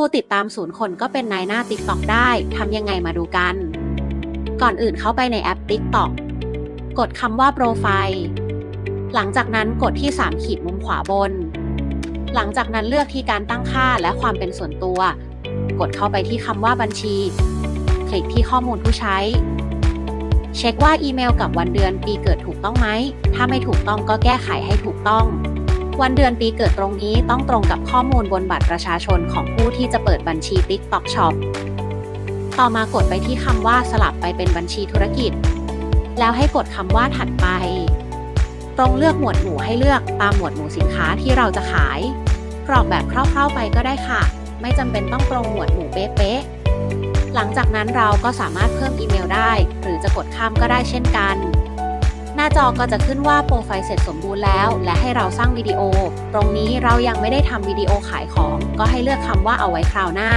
ผู้ติดตามศูนย์คนก็เป็นนายหน้า TikTok ได้ทำยังไงมาดูกัน ก่อนอื่นเข้าไปในแอป TikTok กดคำว่าโปรไฟล์หลังจากนั้นกดที่ 3 ขีดมุมขวาบน หลังจากนั้นเลือกที่การตั้งค่าและความเป็นส่วนตัว กดเข้าไปที่คำว่าบัญชี คลิกที่ข้อมูลผู้ใช้ เช็คว่าอีเมลกับวันเดือนปีเกิดถูกต้องไหม ถ้าไม่ถูกต้องก็แก้ไขให้ถูกต้อง วันเดือนปีเกิดตรงนี้ต้องตรงกับข้อมูลบนบัตรประชาชนของผู้ที่จะเปิดบัญชี TikTok Shop ต่อมากดไปที่คำว่าสลับไปเป็นบัญชีธุรกิจ แล้วให้กดคำว่าถัดไป ตรงเลือกหมวดหมู่ให้เลือกตามหมวดหมู่สินค้าที่เราจะขาย กรอกแบบคร่าวๆไปก็ได้ค่ะ ไม่จำเป็นต้องตรงหมวดหมู่เป๊ะๆ หลังจากนั้นเราก็สามารถเพิ่มอีเมลได้ หรือจะกดข้ามก็ได้เช่นกัน หน้าจอก็จะขึ้นว่าโปรไฟล์เสร็จสมบูรณ์แล้ว และให้เราสร้างวิดีโอ ตรงนี้เรายังไม่ได้ทำวิดีโอขายของ ก็ให้เลือกคำว่าเอาไว้คราวหน้า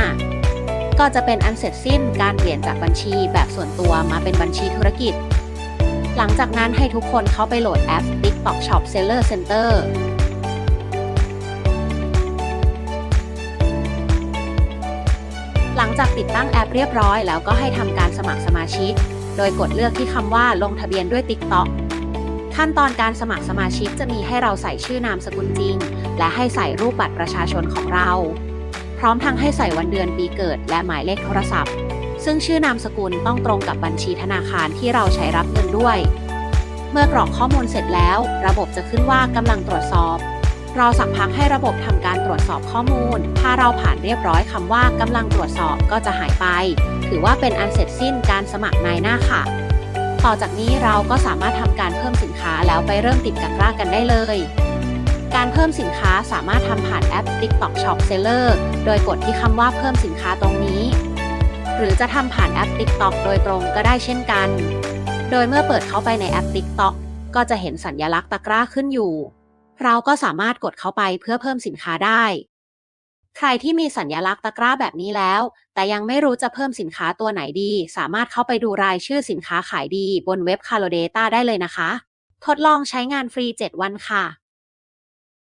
ก็จะเป็นอันเสร็จสิ้นการเปลี่ยนจากบัญชีแบบส่วนตัวมาเป็นบัญชีธุรกิจ หลังจากนั้นให้ทุกคนเข้าไปโหลดแอป TikTok Shop Seller Center หลังจากติดตั้งแอปเรียบร้อยแล้วก็ให้ทำการสมัครสมาชิก โดยกดเลือกที่คำว่าลงทะเบียนด้วย TikTok ขั้นตอนการสมัครสมาชิกจะมีให้เราใส่ชื่อนามสกุลจริง และให้ใส่รูปบัตรประชาชนของเรา พร้อมทั้งให้ใส่วันเดือนปีเกิด และหมายเลขโทรศัพท์ ซึ่งชื่อนามสกุลต้องตรงกับบัญชีธนาคารที่เราใช้รับเงินด้วย เมื่อกรอกข้อมูลเสร็จแล้ว ระบบจะขึ้นว่ากำลังตรวจสอบรอสักพักให้ระบบทำการตรวจสอบข้อมูล ถ้าเราผ่านเรียบร้อยคำว่ากำลังตรวจสอบก็จะหายไป ถือว่าเป็นอันเสร็จสิ้นการสมัครนายหน้าค่ะ ต่อจากนี้เราก็สามารถทำการเพิ่มสินค้าแล้วไปเริ่มติดกันรากกันได้เลย การเพิ่มสินค้าสามารถทำผ่านแอป TikTok Shop Seller โดยกดที่คำว่าเพิ่มสินค้าตรงนี้ หรือจะทำผ่านแอป TikTok โดยตรงก็ได้เช่นกัน โดยเมื่อเปิดเข้าไปในแอป TikTok ก็จะเห็นสัญลักษณ์ตะกร้าขึ้นอยู่ เราก็สามารถกดเข้าไปเพื่อเพิ่มสินค้าได้ ใครที่มีสัญลักษณ์ตะกร้าแบบนี้แล้ว แต่ยังไม่รู้จะเพิ่มสินค้าตัวไหนดี สามารถเข้าไปดูรายชื่อสินค้าขายดีบนเว็บ c a l o Data ได้เลยนะคะ ทดลองใช้งานฟรี 7 วันค่ะ